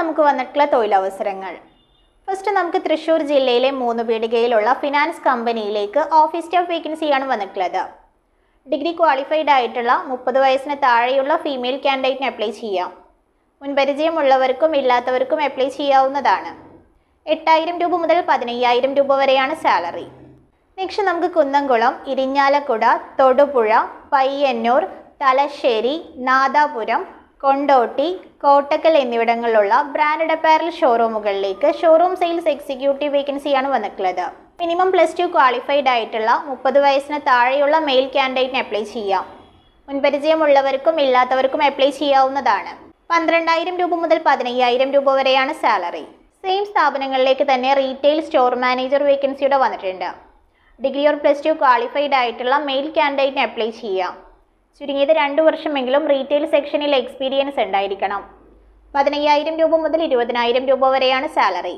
നമുക്ക് വന്നിട്ടുള്ള തൊഴിലവസരങ്ങൾ. ഫസ്റ്റ് നമുക്ക് തൃശ്ശൂർ ജില്ലയിലെ മൂന്ന് പീടികയിലുള്ള ഫിനാൻസ് കമ്പനിയിലേക്ക് ഓഫീസ് സ്റ്റാഫ് വേക്കൻസിയാണ് വന്നിട്ടുള്ളത്. ഡിഗ്രി ക്വാളിഫൈഡ് ആയിട്ടുള്ള മുപ്പത് വയസ്സിന് താഴെയുള്ള ഫീമെയിൽ കാൻഡിഡേറ്റിന് അപ്ലൈ ചെയ്യാം. മുൻപരിചയമുള്ളവർക്കും ഇല്ലാത്തവർക്കും അപ്ലൈ ചെയ്യാവുന്നതാണ്. എട്ടായിരം രൂപ മുതൽ പതിനയ്യായിരം രൂപ വരെയാണ് സാലറി നെക്സ്റ്റ് നമുക്ക് കുന്നംകുളം ഇരിഞ്ഞാലക്കുട തൊടുപുഴ പയ്യന്നൂർ തലശ്ശേരി നാദാപുരം കൊണ്ടോട്ടി കോട്ടക്കൽ എന്നിവിടങ്ങളിലുള്ള ബ്രാൻഡഡ് അപ്പാരൽ ഷോറൂമുകളിലേക്ക് ഷോറൂം സെയിൽസ് എക്സിക്യൂട്ടീവ് വേക്കൻസിയാണ് വന്നിട്ടുള്ളത്. മിനിമം പ്ലസ് ടു ക്വാളിഫൈഡ് ആയിട്ടുള്ള മുപ്പത് വയസ്സിന് താഴെയുള്ള മെയിൽ കാൻഡിഡേറ്റിന് അപ്ലൈ ചെയ്യാം. മുൻപരിചയമുള്ളവർക്കും ഇല്ലാത്തവർക്കും അപ്ലൈ ചെയ്യാവുന്നതാണ്. പന്ത്രണ്ടായിരം രൂപ മുതൽ പതിനയ്യായിരം രൂപ വരെയാണ് സാലറി. സെയിം സ്ഥാപനങ്ങളിലേക്ക് തന്നെ റീറ്റെയിൽ സ്റ്റോർ മാനേജർ വേക്കൻസിയുടെ വന്നിട്ടുണ്ട്. Degree or plus two qualified ആയിട്ടുള്ള മെയിൽ കാൻഡിഡേറ്റിന് അപ്ലൈ ചെയ്യാം. ചുരുങ്ങിയത് രണ്ടു വർഷമെങ്കിലും റീറ്റെയിൽ സെക്ഷനിൽ എക്സ്പീരിയൻസ് ഉണ്ടായിരിക്കണം. പതിനയ്യായിരം രൂപ മുതൽ ഇരുപതിനായിരം രൂപ വരെയാണ് സാലറി.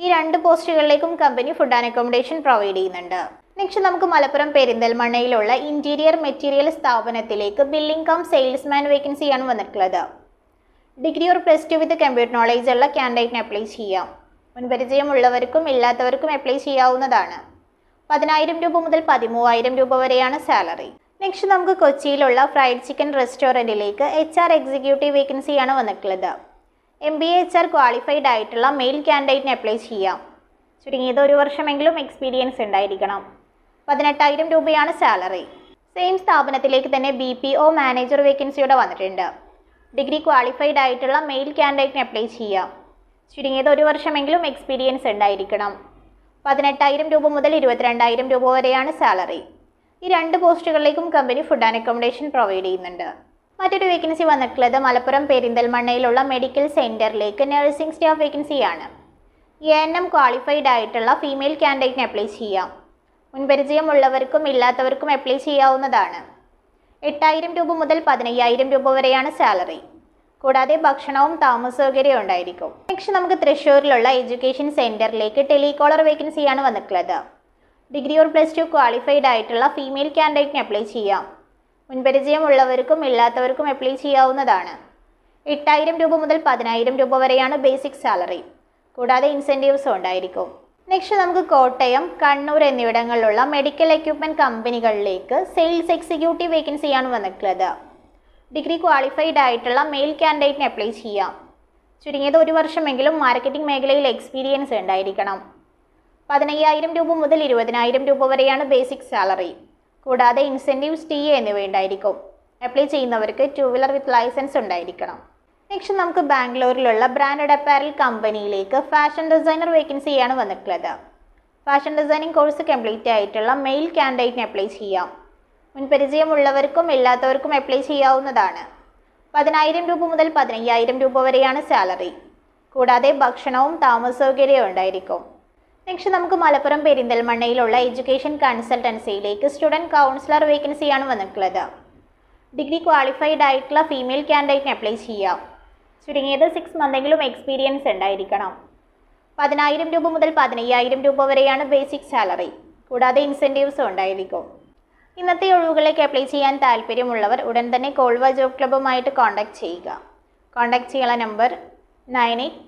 ഈ രണ്ട് പോസ്റ്റുകളിലേക്കും company food and accommodation provide ചെയ്യുന്നുണ്ട്. നെക്സ്റ്റ് നമുക്ക് മലപ്പുറം പെരിന്തൽമണ്ണയിലുള്ള ഇന്റീരിയർ മെറ്റീരിയൽ സ്ഥാപനത്തിലേക്ക് ബില്ലിംഗ് കം സെയിൽസ്മാൻ വേക്കൻസിയാണ് വന്നിട്ടുള്ളത്. Degree or plus two with computer knowledge ഉള്ള ക്യാൻഡിഡേറ്റിന് അപ്ലൈ ചെയ്യാം. മുൻപരിചയമുള്ളവർക്കും ഇല്ലാത്തവർക്കും അപ്ലൈ ചെയ്യാവുന്നതാണ്. പതിനായിരം രൂപ മുതൽ പതിമൂവായിരം രൂപ വരെയാണ് സാലറി. നെക്സ്റ്റ് നമുക്ക് കൊച്ചിയിലുള്ള ഫ്രൈഡ് ചിക്കൻ റെസ്റ്റോറന്റിലേക്ക് എച്ച് ആർ എക്സിക്യൂട്ടീവ് വേക്കൻസിയാണ് വന്നിട്ടുള്ളത്. M B H R qualified ആയിട്ടുള്ള മെയിൽ ക്യാൻഡിഡേറ്റിന് അപ്ലൈ ചെയ്യാം. ചുരുങ്ങിയത് ഒരു വർഷമെങ്കിലും എക്സ്പീരിയൻസ് ഉണ്ടായിരിക്കണം. പതിനെട്ടായിരം രൂപയാണ് സാലറി സെയിം സ്ഥാപനത്തിലേക്ക് തന്നെ ബി പി ഒ മാനേജർ വേക്കൻസിയുടെ വന്നിട്ടുണ്ട്. ഡിഗ്രി ക്വാളിഫൈഡ് ആയിട്ടുള്ള മെയിൽ ക്യാൻഡിഡേറ്റിന് അപ്ലൈ ചെയ്യാം. ചുരുങ്ങിയത് ഒരു വർഷമെങ്കിലും എക്സ്പീരിയൻസ് ഉണ്ടായിരിക്കണം. പതിനെട്ടായിരം രൂപ മുതൽ ഇരുപത്തിരണ്ടായിരം രൂപ വരെയാണ് സാലറി ഈ രണ്ട് പോസ്റ്റുകളിലേക്കും company food and accommodation provide ചെയ്യുന്നുണ്ട്. മറ്റൊരു വേക്കൻസി വന്നിട്ടുള്ളത് മലപ്പുറം പെരിന്തൽമണ്ണയിലുള്ള മെഡിക്കൽ സെന്ററിലേക്ക് നഴ്സിംഗ് സ്റ്റാഫ് വേക്കൻസിയാണ് എ എൻ എം ക്വാളിഫൈഡ് ആയിട്ടുള്ള ഫീമെയിൽ കാൻഡിഡേറ്റിന് അപ്ലൈ ചെയ്യാം. മുൻപരിചയമുള്ളവർക്കും ഇല്ലാത്തവർക്കും അപ്ലൈ ചെയ്യാവുന്നതാണ്. എട്ടായിരം രൂപ മുതൽ പതിനയ്യായിരം രൂപ വരെയാണ് സാലറി കൂടാതെ ഭക്ഷണവും താമസ സൗകര്യവും ഉണ്ടായിരിക്കും. നെക്സ്റ്റ് നമുക്ക് തൃശ്ശൂരിലുള്ള എഡ്യൂക്കേഷൻ സെന്ററിലേക്ക് ടെലികോളർ വേക്കൻസിയാണ് വന്നിട്ടുള്ളത്. Degree or plus two qualified ആയിട്ടുള്ള ഫീമെയിൽ കാൻഡിഡേറ്റിന് അപ്ലൈ ചെയ്യാം. മുൻപരിചയമുള്ളവർക്കും ഇല്ലാത്തവർക്കും അപ്ലൈ ചെയ്യാവുന്നതാണ്. എട്ടായിരം രൂപ മുതൽ പതിനായിരം രൂപ വരെയാണ് ബേസിക് സാലറി കൂടാതെ ഇൻസെന്റീവ്സും ഉണ്ടായിരിക്കും. നെക്സ്റ്റ് നമുക്ക് കോട്ടയം കണ്ണൂർ എന്നിവിടങ്ങളിലുള്ള മെഡിക്കൽ എക്യുപ്മെന്റ് കമ്പനികളിലേക്ക് സെയിൽസ് എക്സിക്യൂട്ടീവ് വേക്കൻസിയാണ് വന്നിട്ടുള്ളത്. ഡിഗ്രി ക്വാളിഫൈഡ് ആയിട്ടുള്ള മെയിൽ കാൻഡിഡേറ്റിന് അപ്ലൈ ചെയ്യാം. ചുരുങ്ങിയത് ഒരു വർഷമെങ്കിലും മാർക്കറ്റിംഗ് മേഖലയിൽ എക്സ്പീരിയൻസ് ഉണ്ടായിരിക്കണം. പതിനയ്യായിരം രൂപ മുതൽ ഇരുപതിനായിരം രൂപ വരെയാണ് ബേസിക് സാലറി കൂടാതെ ഇൻസെന്റീവ്സ് ടി എ എന്നിവ ഉണ്ടായിരിക്കും. അപ്ലൈ ചെയ്യുന്നവർക്ക് ടു വീലർ വിത്ത് ലൈസൻസ് ഉണ്ടായിരിക്കണം. നെക്സ്റ്റ് നമുക്ക് ബാംഗ്ലൂരിലുള്ള ബ്രാൻഡഡ് അപ്പാരൽ കമ്പനിയിലേക്ക് ഫാഷൻ ഡിസൈനർ വേക്കൻസിയാണ് വന്നിട്ടുള്ളത്. ഫാഷൻ ഡിസൈനിങ് കോഴ്സ് കംപ്ലീറ്റ് ആയിട്ടുള്ള മെയിൽ ക്യാൻഡിഡേറ്റിന് അപ്ലൈ ചെയ്യാം. മുൻപരിചയമുള്ളവർക്കും ഇല്ലാത്തവർക്കും അപ്ലൈ ചെയ്യാവുന്നതാണ്. പതിനായിരം രൂപ മുതൽ പതിനയ്യായിരം രൂപ വരെയാണ് സാലറി കൂടാതെ ഭക്ഷണവും താമസ സൗകര്യവും ഉണ്ടായിരിക്കും. നെക്സ്റ്റ് നമുക്ക് മലപ്പുറം പെരിന്തൽമണ്ണയിലുള്ള എഡ്യൂക്കേഷൻ കൺസൾട്ടൻസിയിലേക്ക് സ്റ്റുഡന്റ് കൗൺസിലർ വേക്കൻസിയാണ് വന്നിട്ടുള്ളത്. ഡിഗ്രി ക്വാളിഫൈഡ് ആയിട്ടുള്ള ഫീമെയിൽ കാൻഡിഡേറ്റിന് അപ്ലൈ ചെയ്യാം. ചുരുങ്ങിയത് സിക്സ് മന്തെങ്കിലും എക്സ്പീരിയൻസ് ഉണ്ടായിരിക്കണം. പതിനായിരം രൂപ മുതൽ പതിനയ്യായിരം രൂപ വരെയാണ് ബേസിക് സാലറി കൂടാതെ ഇൻസെന്റീവ്സും ഉണ്ടായിരിക്കും. ഇന്നത്തെ ഒഴിവുകളിലേക്ക് അപ്ലൈ ചെയ്യാൻ താല്പര്യമുള്ളവർ ഉടൻ തന്നെ കോൾവ ജോബ് ക്ലബ്ബുമായിട്ട് കോൺടാക്ട് ചെയ്യുക. കോൺടാക്ട് ചെയ്യാനുള്ള number nine eight